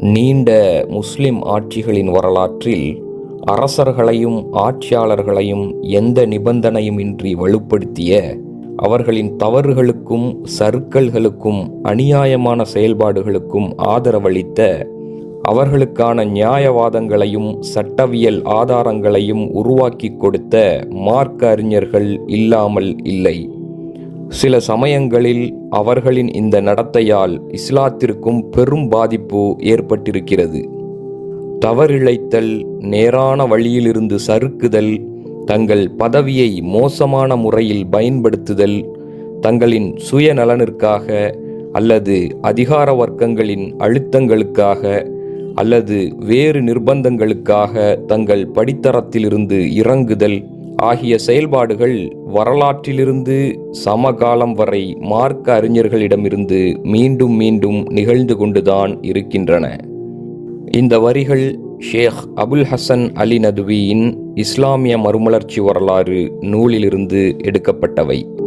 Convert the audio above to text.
நீண்ட முஸ்லிம் ஆட்சிகளின் வரலாற்றில் அரசர்களையும் ஆட்சியாளர்களையும் எந்த நிபந்தனையுமின்றி வலுப்படுத்திய அவர்களின் தவறுகளுக்கும் சறுக்கல்களுக்கும் அநியாயமான செயல்பாடுகளுக்கும் ஆதரவளித்த அவர்களுக்கான நியாயவாதங்களையும் சட்டவியல் ஆதாரங்களையும் உருவாக்கிக் கொடுத்த மார்க்க அறிஞர்கள் இல்லாமல் இல்லை. சில சமயங்களில் அவர்களின் இந்த நடத்தையால் இஸ்லாத்திற்கும் பெரும் பாதிப்பு ஏற்பட்டிருக்கிறது. தவறிழைத்தல் நேரான வழியிலிருந்து சறுக்குதல் தங்கள் பதவியை மோசமான முறையில் பயன்படுத்துதல் தங்களின் சுயநலனிற்காக அல்லது அதிகார வர்க்கங்களின் அழுத்தங்களுக்காக அல்லது வேறு நிர்பந்தங்களுக்காக தங்கள் படித்தரத்திலிருந்து இறங்குதல் ஆகிய செயல்பாடுகள் வரலாற்றிலிருந்து சமகாலம் வரை மார்க்க அறிஞர்களிடமிருந்து மீண்டும் மீண்டும் நிகழ்ந்து கொண்டுதான் இருக்கின்றன. இந்த வரிகள் ஷேக் அபுல் ஹசன் அலி நதுவியின் இஸ்லாமிய மறுமலர்ச்சி வரலாறு நூலிலிருந்து எடுக்கப்பட்டவை.